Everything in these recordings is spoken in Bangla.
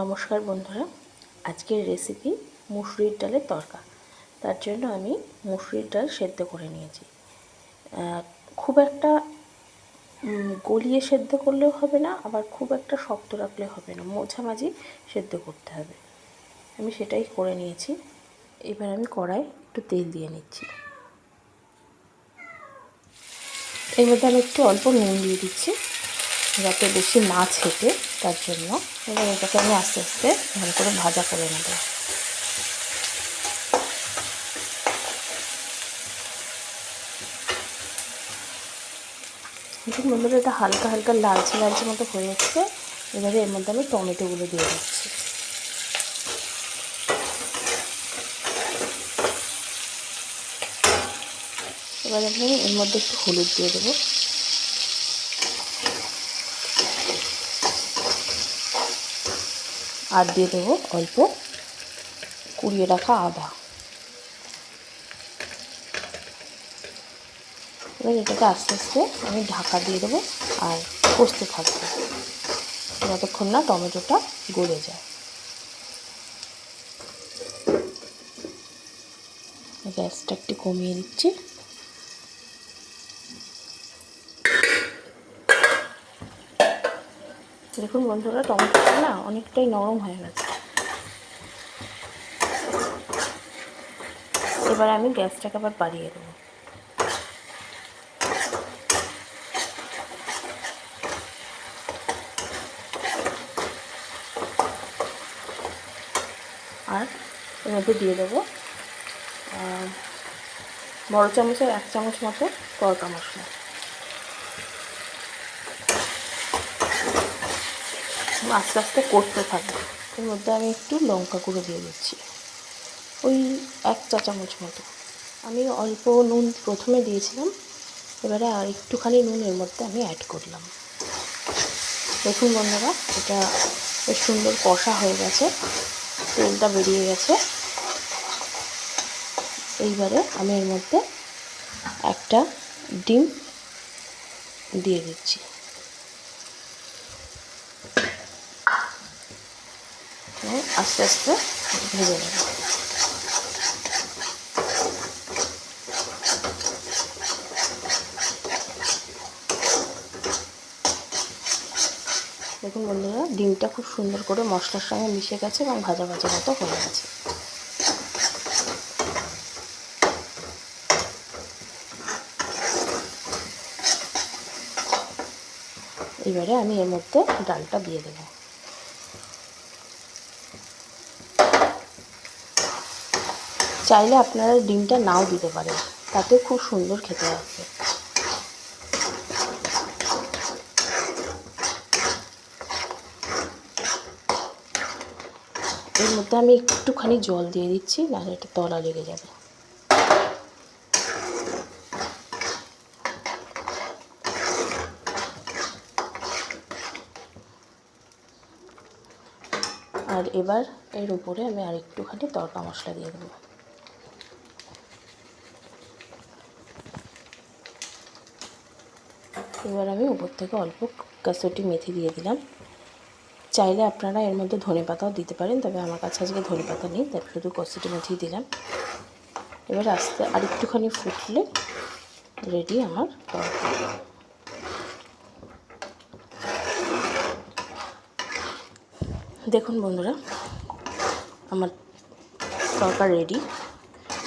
নমস্কার বন্ধুরা। আজকের রেসিপি মুসুরির ডালের তরকা তার জন্য আমি মুসুরির ডাল সেদ্ধ করে নিয়েছি। খুব একটা গলিয়ে সেদ্ধ করলেও হবে না, আবার খুব একটা শক্ত রাখলেও হবে না। মাঝামাঝি সেদ্ধ করতে হবে। আমি সেটাই করে নিয়েছি। এবার আমি কড়াই একটু তেল দিয়ে নিচ্ছি। এর মধ্যে আমি একটু অল্প নুন দিয়ে দিচ্ছি। যাতে বেশি না ছেটে তার জন্য এবার এটাকে আমি আস্তে আস্তে ভালো করে ভাজা করে নেব। দেখুন বন্ধুরা, এটা হালকা হালকা লালচে লালচে মতো হয়ে যাচ্ছে এবারে এর মধ্যে আমি টমেটোগুলো দিয়ে দিচ্ছি। এবারে আমি এর মধ্যে একটু হলুদ দিয়ে দেবো। আর দিয়ে দেবো অল্প কুড়িয়ে রাখা আদা। এবার এটাকে আস্তে আস্তে আমি ঢাকা দিয়ে দেবো আর কষতে থাকব, যতক্ষণ না টমেটোটা গলে যায়। গ্যাসটা একটু কমিয়ে দিচ্ছি। দেখুন বন্ধুরা, টমেটোটা না অনেকটাই নরম হয়ে গেছে। এবার আমি গ্যাসটাকে আবার বাড়িয়ে দেবো। আর এর মধ্যে দিয়ে দেবো বড় চামচের এক চামচ মতো তরকা মশলা। আস্তে আস্তে করতে থাকব। এর মধ্যে আমি একটু লঙ্কা গুঁড়ো দিয়ে দিচ্ছি। ওই এক চা চামচ মতো। আমি অল্প নুন প্রথমে দিয়েছিলাম। এবারে আর একটুখানি নুন এর মধ্যে আমি অ্যাড করলাম। দেখুন বন্ধুরা, এটা বেশ সুন্দর কষা হয়ে গেছে। তেলটা বেরিয়ে গেছে। এইবারে আমি এর মধ্যে একটা ডিম দিয়ে দিচ্ছি। এবং আস্তে আস্তে ভেজে নেব। দেখুন বন্ধুরা, ডিমটা খুব সুন্দর করে মশলার সঙ্গে মিশে গেছে এবং ভাজা ভাজা মতো হয়ে গেছে। এবারে আমি এর মধ্যে ডালটা দিয়ে দেবো। চাইলে আপনারা ডিমটা নাও দিতে পারেন। তাতে খুব সুন্দর খেতে আসবে। এর মধ্যে আমি একটুখানি জল দিয়ে দিচ্ছি, নাহলে এটা তলা লেগে যাবে। আর এবার এর উপরে আমি আর একটুখানি তড়কা মশলা দিয়ে দেবো। এবার আমি উপর থেকে অল্প কাসুটি মেথি দিয়ে দিলাম। চাইলে আপনারা এর মধ্যে ধনে পাতাও দিতে পারেন, তবে আমার কাছে আজকে ধনে পাতা নেই, তাই শুধু কসুটি মেথি দিলাম। এবার আস্তে আর একটুখানি ফুটলে রেডি আমার তরকা দেখুন বন্ধুরা, আমার তরকা রেডি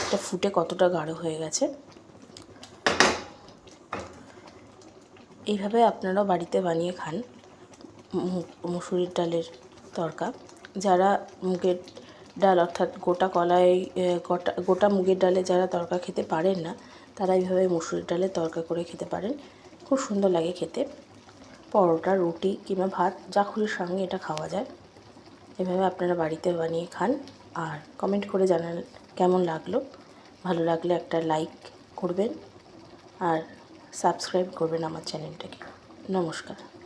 এটা ফুটে কতটা গাঢ় হয়ে গেছে। এইভাবে আপনারাও বাড়িতে বানিয়ে খান মুসুরির ডালের তরকা যারা মুগের ডাল অর্থাৎ গোটা কলাই গোটা গোটা মুগের ডালে যারা তরকা খেতে পারেন না, তারা এইভাবে মুসুরির ডালের তরকা করে খেতে পারেন। খুব সুন্দর লাগে খেতে। পরোটা, রুটি কিংবা ভাত, যা খুলির সঙ্গে এটা খাওয়া যায়। এভাবে আপনারা বাড়িতে বানিয়ে খান। আর কমেন্ট করে জানান কেমন লাগল। ভালো লাগলে একটা লাইক করবেন। আর সাবস্ক্রাইব করবেন আমার চ্যানেলটাকে। নমস্কার।